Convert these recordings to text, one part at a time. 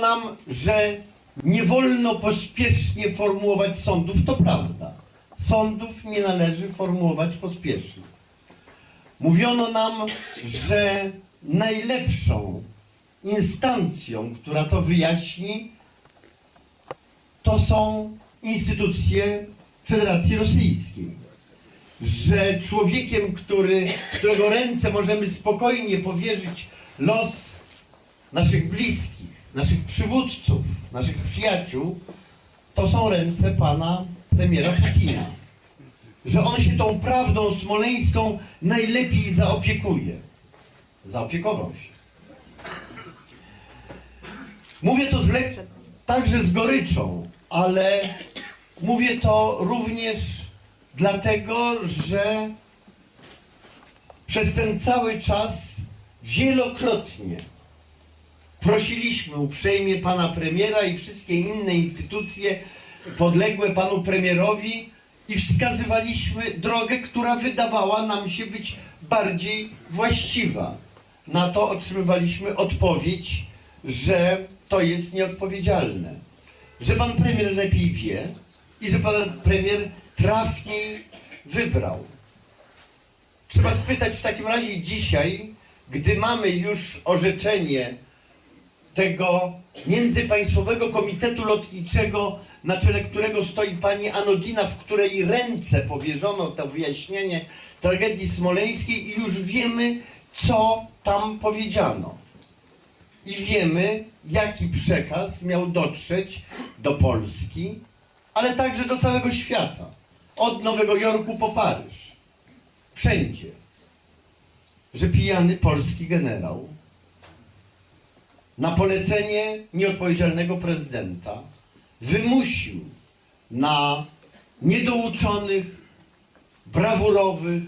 nam, że nie wolno pospiesznie formułować sądów, to prawda. Sądów nie należy formułować pospiesznie. Mówiono nam, że najlepszą instancją, która to wyjaśni, to są instytucje Federacji Rosyjskiej. Że człowiekiem, który, którego ręce możemy spokojnie powierzyć los naszych bliskich, naszych przywódców, naszych przyjaciół, to są ręce pana premiera Putina. Że on się tą prawdą smoleńską najlepiej zaopiekuje. Zaopiekował się. Mówię to z lek- także z goryczą, ale mówię to również dlatego, że przez ten cały czas wielokrotnie prosiliśmy uprzejmie pana premiera i wszystkie inne instytucje podległe panu premierowi i wskazywaliśmy drogę, która wydawała nam się być bardziej właściwa. Na to otrzymywaliśmy odpowiedź, że to jest nieodpowiedzialne. Że pan premier lepiej wie i że pan premier trafniej wybrał. Trzeba spytać w takim razie dzisiaj, gdy mamy już orzeczenie tego międzypaństwowego komitetu lotniczego, na czele którego stoi pani Anodina, w której ręce powierzono to wyjaśnienie tragedii smoleńskiej i już wiemy, co tam powiedziano. I wiemy, jaki przekaz miał dotrzeć do Polski, ale także do całego świata. Od Nowego Jorku po Paryż. Wszędzie. Że pijany polski generał na polecenie nieodpowiedzialnego prezydenta wymusił na niedouczonych, brawurowych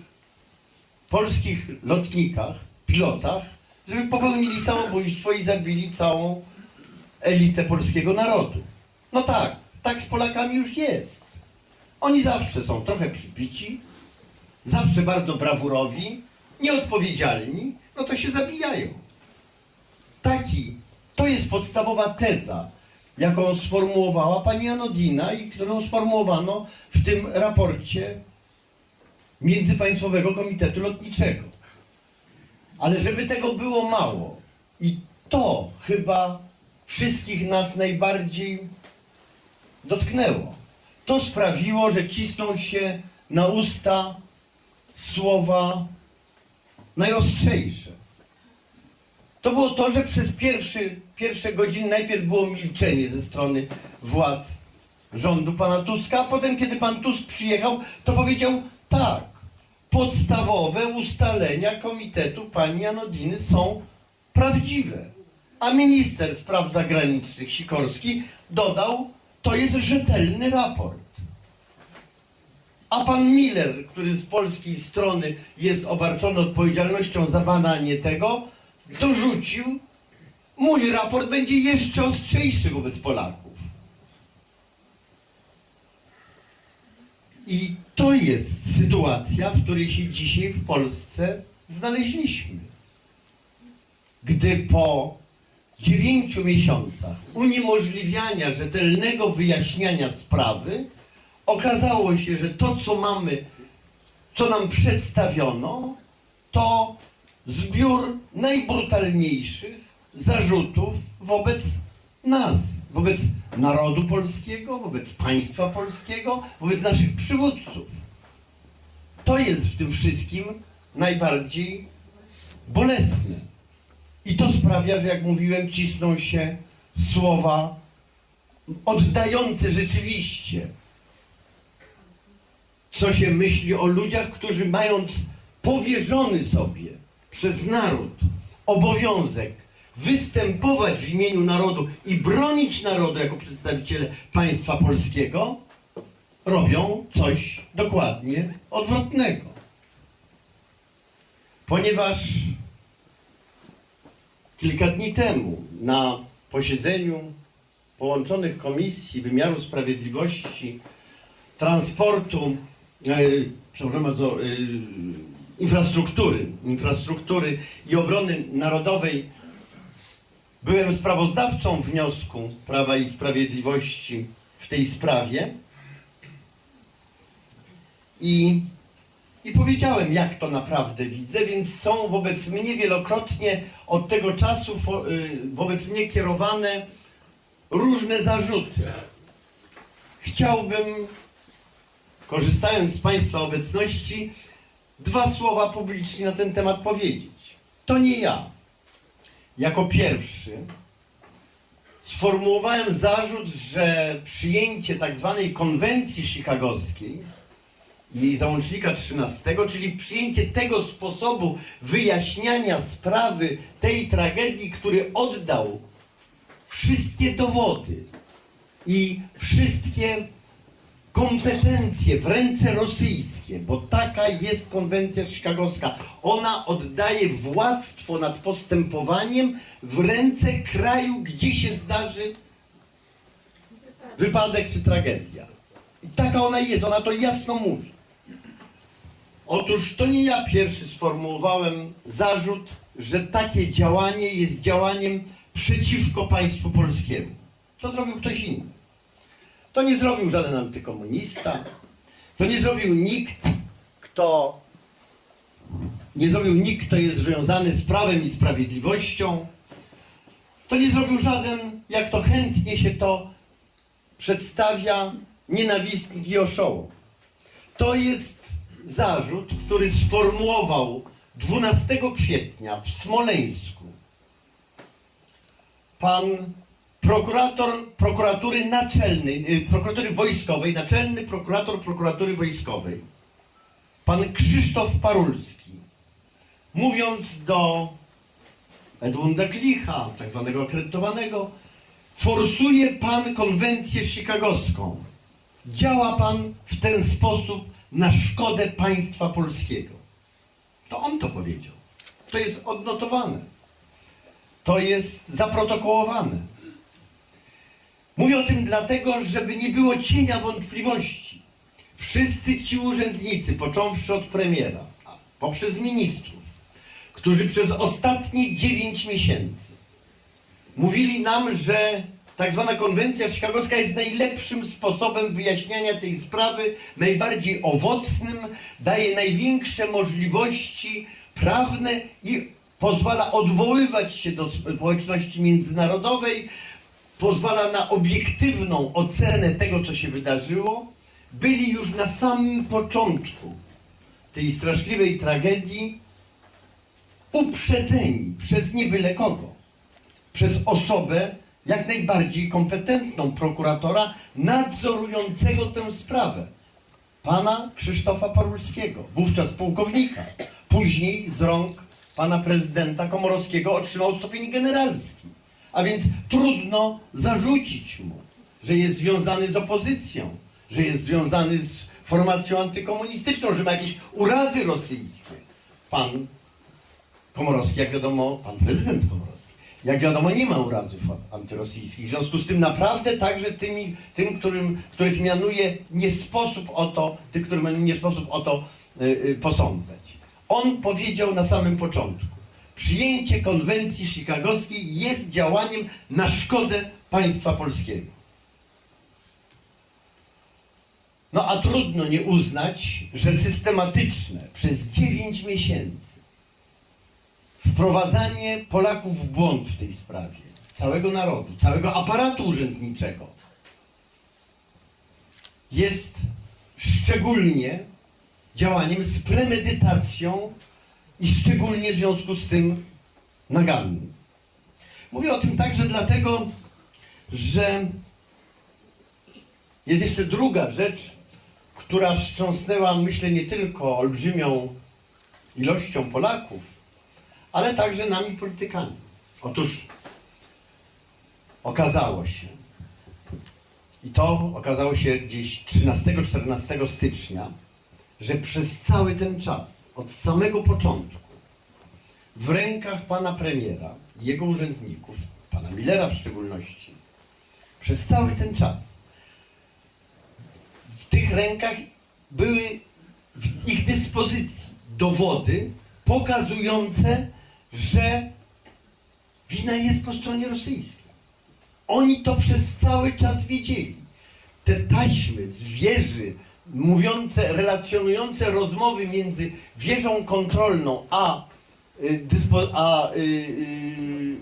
polskich lotnikach, pilotach, żeby popełnili samobójstwo i zabili całą elitę polskiego narodu. No tak, tak z Polakami już jest. Oni zawsze są trochę przypici, zawsze bardzo brawurowi, nieodpowiedzialni, no to się zabijają. Taki, to jest podstawowa teza, jaką sformułowała pani Anodina i którą sformułowano w tym raporcie Międzypaństwowego Komitetu Lotniczego. Ale żeby tego było mało, i to chyba wszystkich nas najbardziej dotknęło. To sprawiło, że cisną się na usta słowa najostrzejsze. To było to, że przez pierwszy, pierwsze godziny najpierw było milczenie ze strony władz rządu pana Tuska, a potem, kiedy pan Tusk przyjechał, to powiedział tak, podstawowe ustalenia komitetu pani Anodiny są prawdziwe. A minister spraw zagranicznych Sikorski dodał, to jest rzetelny raport. A pan Miller, który z polskiej strony jest obarczony odpowiedzialnością za badanie tego, dorzucił, mój raport będzie jeszcze ostrzejszy wobec Polaków. I to jest sytuacja, w której się dzisiaj w Polsce znaleźliśmy. Gdy po dziewięciu miesiącach uniemożliwiania rzetelnego wyjaśniania sprawy, okazało się, że to, co mamy, co nam przedstawiono, to zbiór najbrutalniejszych zarzutów wobec nas, wobec narodu polskiego, wobec państwa polskiego, wobec naszych przywódców. To jest w tym wszystkim najbardziej bolesne. I to sprawia, że jak mówiłem, cisną się słowa oddające rzeczywiście, co się myśli o ludziach, którzy mając powierzony sobie przez naród obowiązek występować w imieniu narodu i bronić narodu jako przedstawiciele państwa polskiego, robią coś dokładnie odwrotnego. Ponieważ kilka dni temu na posiedzeniu połączonych komisji wymiaru sprawiedliwości, transportu, e, przepraszam bardzo, e, infrastruktury, infrastruktury i obrony narodowej byłem sprawozdawcą wniosku Prawa i Sprawiedliwości w tej sprawie i, i powiedziałem, jak to naprawdę widzę, więc są wobec mnie wielokrotnie od tego czasu y, wobec mnie kierowane różne zarzuty. Chciałbym, korzystając z Państwa obecności, dwa słowa publicznie na ten temat powiedzieć. To nie ja. Jako pierwszy sformułowałem zarzut, że przyjęcie tak zwanej konwencji chicagowskiej jej załącznika 13, czyli przyjęcie tego sposobu wyjaśniania sprawy tej tragedii, który oddał wszystkie dowody i wszystkie kompetencje w ręce rosyjskie, bo taka jest konwencja chicagowska. Ona oddaje władztwo nad postępowaniem w ręce kraju, gdzie się zdarzy wypadek czy tragedia. I taka ona jest, ona to jasno mówi. Otóż to nie ja pierwszy sformułowałem zarzut, że takie działanie jest działaniem przeciwko państwu polskiemu. To zrobił ktoś inny. To nie zrobił żaden antykomunista. To nie zrobił nikt, kto nie zrobił nikt, kto jest związany z prawem i sprawiedliwością. To nie zrobił żaden, jak to chętnie się to przedstawia, nienawistnik i oszołom. To jest zarzut, który sformułował 12 kwietnia w Smoleńsku pan prokurator prokuratury naczelnej, y, prokuratury wojskowej, naczelny prokurator prokuratury wojskowej, pan Krzysztof Parulski, mówiąc do Edmunda Klicha, tak zwanego akredytowanego, forsuje pan konwencję chicagowską. Działa pan w ten sposób na szkodę państwa polskiego. To on to powiedział. To jest odnotowane. To jest zaprotokołowane. Mówię o tym dlatego, żeby nie było cienia wątpliwości. Wszyscy ci urzędnicy, począwszy od premiera, poprzez ministrów, którzy przez ostatnie 9 miesięcy mówili nam, że tak zwana konwencja chicagowska jest najlepszym sposobem wyjaśniania tej sprawy, najbardziej owocnym, daje największe możliwości prawne i pozwala odwoływać się do społeczności międzynarodowej, pozwala na obiektywną ocenę tego, co się wydarzyło, byli już na samym początku tej straszliwej tragedii uprzedzeni przez nie kogo, przez osobę jak najbardziej kompetentną prokuratora nadzorującego tę sprawę, pana Krzysztofa Parulskiego, wówczas pułkownika, później z rąk pana prezydenta Komorowskiego otrzymał stopień generalski. A więc trudno zarzucić mu, że jest związany z opozycją, że jest związany z formacją antykomunistyczną, że ma jakieś urazy rosyjskie. Pan Komorowski, jak wiadomo, pan prezydent Komorowski, jak wiadomo, nie ma urazów antyrosyjskich. W związku z tym naprawdę także tymi, tym, którym, których mianuje, nie sposób o to, tych, którym nie sposób o to y, y, posądzać. On powiedział na samym początku, przyjęcie konwencji chicagowskiej jest działaniem na szkodę państwa polskiego. No a trudno nie uznać, że systematyczne przez 9 miesięcy wprowadzanie Polaków w błąd w tej sprawie, całego narodu, całego aparatu urzędniczego, jest szczególnie działaniem z premedytacją i szczególnie w związku z tym nagannym. Mówię o tym także dlatego, że jest jeszcze druga rzecz, która wstrząsnęła, myślę, nie tylko olbrzymią ilością Polaków, ale także nami politykami. Otóż okazało się, i to okazało się gdzieś 13-14 stycznia, że przez cały ten czas, od samego początku, w rękach pana premiera jego urzędników, pana Millera w szczególności, przez cały ten czas w tych rękach były w ich dyspozycji dowody pokazujące, że Wina jest po stronie rosyjskiej. Oni to przez cały czas wiedzieli. Te taśmy z wieży, mówiące, relacjonujące rozmowy między wieżą kontrolną a, y, dyspo, a y, y,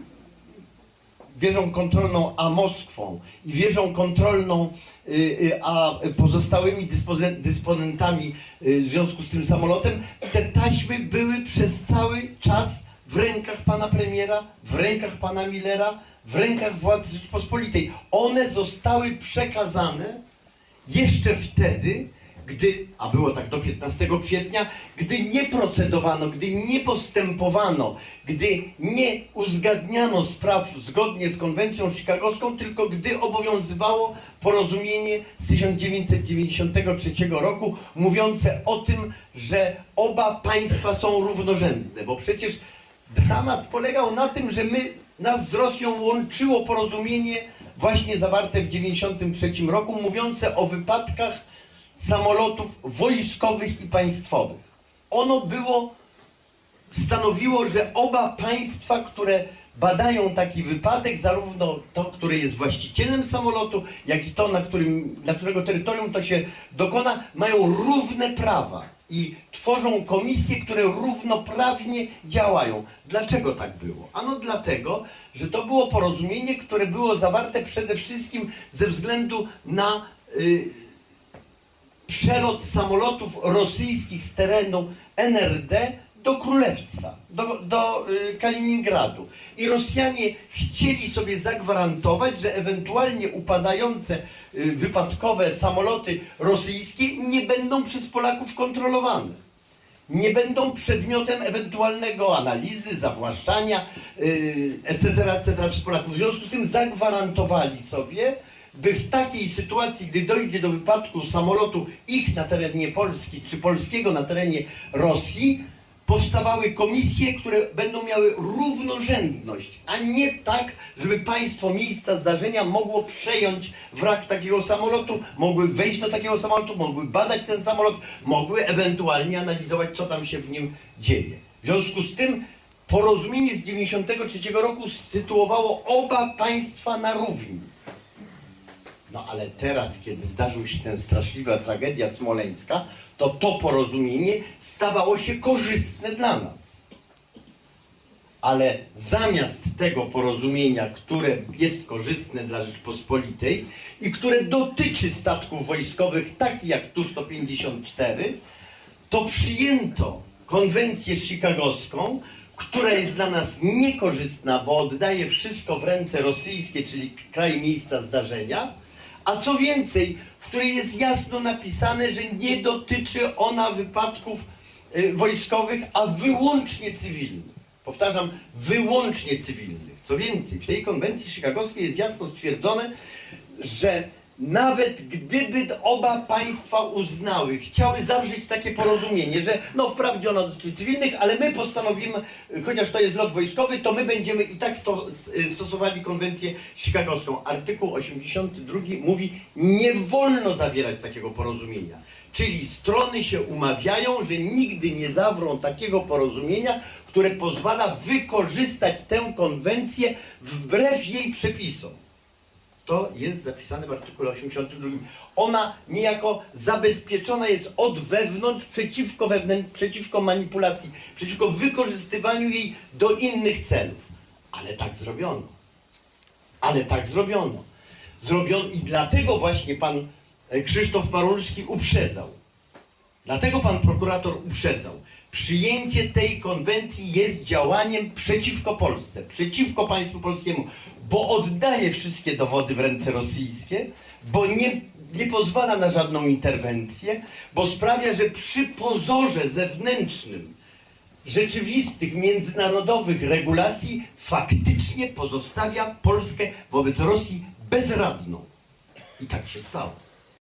wieżą kontrolną a Moskwą i wieżą kontrolną y, y, a pozostałymi dysponentami w związku z tym samolotem, te taśmy były przez cały czas w rękach pana premiera, w rękach pana Millera, w rękach władz Rzeczpospolitej. One zostały przekazane jeszcze wtedy, gdy, a było tak do 15 kwietnia, gdy nie procedowano, gdy nie postępowano, gdy nie uzgadniano spraw zgodnie z konwencją chicagowską, tylko gdy obowiązywało porozumienie z 1993 roku mówiące o tym, że oba państwa są równorzędne, bo przecież dramat polegał na tym, że my, nas z Rosją łączyło porozumienie właśnie zawarte w 1993 roku, mówiące o wypadkach samolotów wojskowych i państwowych. Ono było, stanowiło, że oba państwa, które badają taki wypadek, zarówno to, które jest właścicielem samolotu, jak i to, na, którym, na którego terytorium to się dokona, mają równe prawa i tworzą komisje, które równoprawnie działają. Dlaczego tak było? Ano dlatego, że to było porozumienie, które było zawarte przede wszystkim ze względu na y, przelot samolotów rosyjskich z terenu NRD do Królewca, do, do y, Kaliningradu. I Rosjanie chcieli sobie zagwarantować, że ewentualnie upadające y, wypadkowe samoloty rosyjskie nie będą przez Polaków kontrolowane nie będą przedmiotem ewentualnego analizy, zawłaszczania, etc., etc. przez Polaków. W związku z tym zagwarantowali sobie, by w takiej sytuacji, gdy dojdzie do wypadku samolotu ich na terenie Polski, czy polskiego na terenie Rosji, powstawały komisje, które będą miały równorzędność, a nie tak, żeby państwo miejsca zdarzenia mogło przejąć wrak takiego samolotu, mogły wejść do takiego samolotu, mogły badać ten samolot, mogły ewentualnie analizować, co tam się w nim dzieje. W związku z tym porozumienie z 1993 roku sytuowało oba państwa na równi. No ale teraz, kiedy zdarzył się ten straszliwa tragedia smoleńska, to to porozumienie stawało się korzystne dla nas. Ale zamiast tego porozumienia, które jest korzystne dla Rzeczpospolitej i które dotyczy statków wojskowych, takich jak Tu-154, to przyjęto konwencję chicagowską, która jest dla nas niekorzystna, bo oddaje wszystko w ręce rosyjskie, czyli kraj miejsca zdarzenia, a co więcej, w której jest jasno napisane, że nie dotyczy ona wypadków y, wojskowych, a wyłącznie cywilnych. Powtarzam, wyłącznie cywilnych. Co więcej, w tej konwencji chicagowskiej jest jasno stwierdzone, że nawet gdyby oba państwa uznały, chciały zawrzeć takie porozumienie, że no wprawdzie ono dotyczy cywilnych, ale my postanowimy, chociaż to jest lot wojskowy, to my będziemy i tak sto, stosowali konwencję chicagowską. Artykuł 82 mówi, nie wolno zawierać takiego porozumienia. Czyli strony się umawiają, że nigdy nie zawrą takiego porozumienia, które pozwala wykorzystać tę konwencję wbrew jej przepisom. To jest zapisane w artykule 82. Ona niejako zabezpieczona jest od wewnątrz przeciwko, wewnę- przeciwko manipulacji, przeciwko wykorzystywaniu jej do innych celów. Ale tak zrobiono. Ale tak zrobiono. Zrobiono i dlatego właśnie pan e, Krzysztof Marulski uprzedzał. Dlatego pan prokurator uprzedzał. Przyjęcie tej konwencji jest działaniem przeciwko Polsce, przeciwko państwu polskiemu, bo oddaje wszystkie dowody w ręce rosyjskie, bo nie, nie pozwala na żadną interwencję, bo sprawia, że przy pozorze zewnętrznym rzeczywistych, międzynarodowych regulacji faktycznie pozostawia Polskę wobec Rosji bezradną. I tak się stało.